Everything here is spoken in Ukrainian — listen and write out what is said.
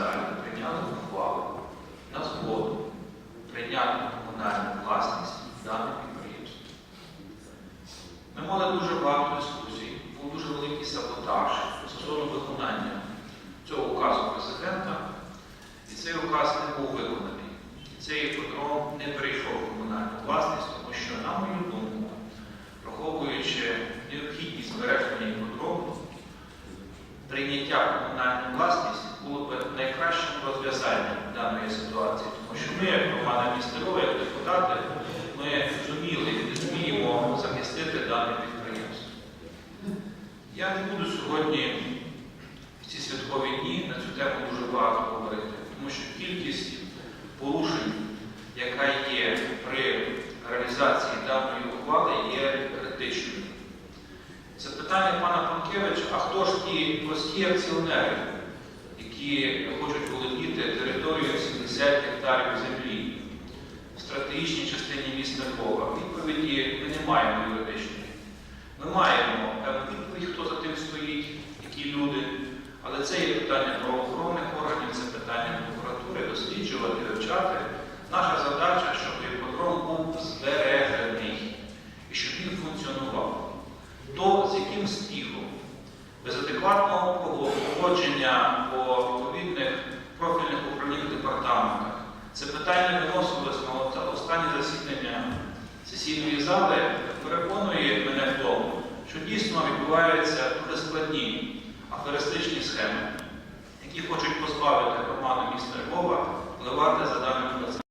залі прийняли ухвалу на згоду прийняти комунальну власність даного підприємства. Ми мали дуже багато дискусій, був дуже великий саботаж стосовно виконання цього указу президента, і цей указ не був виконаний. Цей іподром не перейшов в комунальну власність, тому що, на мою думку, враховуючи необхідність збереження іподрому, прийняття комунальної власності, розв'язанням даної ситуації, тому що ми, як громада містерова, як депутати, ми зуміли і зуміємо захистити дане підприємство. Я не буду сьогодні в ці святкові дні на цю тему дуже багато говорити, тому що кількість порушень, яка є при реалізації даної ухвали, є критичною. Це питання пана Панкевича, а хто ж ті прості акціонери, які хочуть володіти територією 70 гектарів землі в стратегічній частині міста Львова? Відповіді ми не маємо юридичної. Ми маємо відповідь, хто за тим стоїть, які люди, але це є питання правоохоронних органів, це питання прокуратури, досліджувати, вивчати. Наша задача, щоб іпподром був збережений і щоб він функціонував. То з яким спіхом, без адекватного погодження останнє засідання сесійної зали, переконує мене в тому, що дійсно відбуваються дуже складні аферистичні схеми, які хочуть позбавити громаду міста Львова впливати за.